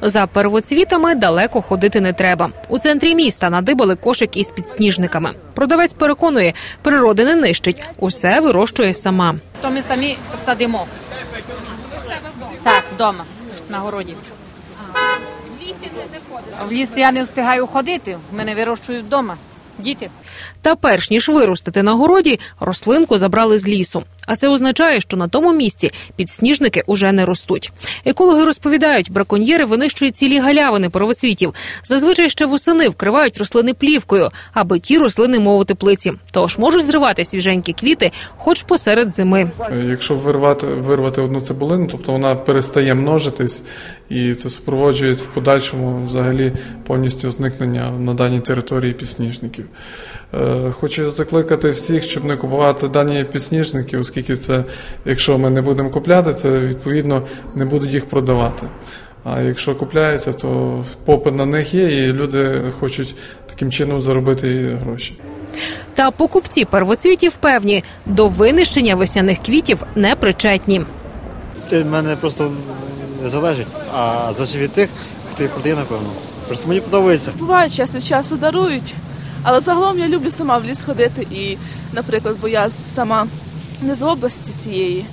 За первоцвітами далеко ходити не треба. У центрі міста надибали кошик із підсніжниками. Продавець переконує, природи не нищить, усе вирощує сама. То ми самі садимо. Так, вдома, на городі. В ліс я не встигаю ходити. Мене вирощують вдома. Діти. Та перш ніж виростити на городі, рослинку забрали з лісу. А це означає, що на тому місці підсніжники уже не ростуть. Екологи розповідають, браконьєри винищують цілі галявини первоцвітів. Зазвичай ще восени вкривають рослини плівкою, аби ті рослини мов у теплиці. Тож можуть зривати свіженькі квіти, хоч посеред зими. Е, Якщо вирвати, вирвати одну цибулину, тобто вона перестає множитись, і це супроводжує в подальшому взагалі повністю зникнення на даній території підсніжників. Е, Хочу закликати всіх, щоб не купувати дані підсніжники, оскільки це, якщо ми не будемо купляти, це відповідно не будуть їх продавати. А якщо купляється, то попит на них є, і люди хочуть таким чином заробити гроші. Та покупці первоцвітів певні, до винищення весняних квітів не причетні. Це в мене просто не залежить, а залежить від тих, хто їх продає, напевно. Просто мені подобається. Буває, час від часу дарують, але загалом я люблю сама в ліс ходити і, наприклад, бо я сама не з області цієї,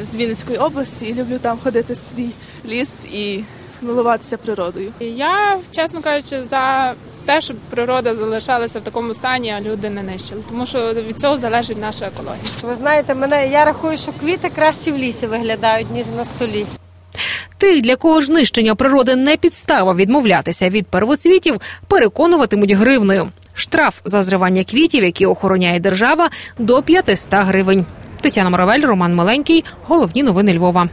з Вінницької області, і люблю там ходити в свій ліс і милуватися природою. Я, чесно кажучи, за те, щоб природа залишалася в такому стані, а люди не нищили, тому що від цього залежить наша екологія. Ви знаєте, мене я рахую, що квіти краще в лісі виглядають ніж на столі. Тих, для кого ж нищення природи не підстава відмовлятися від первоцвітів, переконуватимуть гривною. Штраф за зривання квітів, які охороняє держава, до 500 гривень. Тетяна Моравель, Роман Маленький. Головні новини Львова.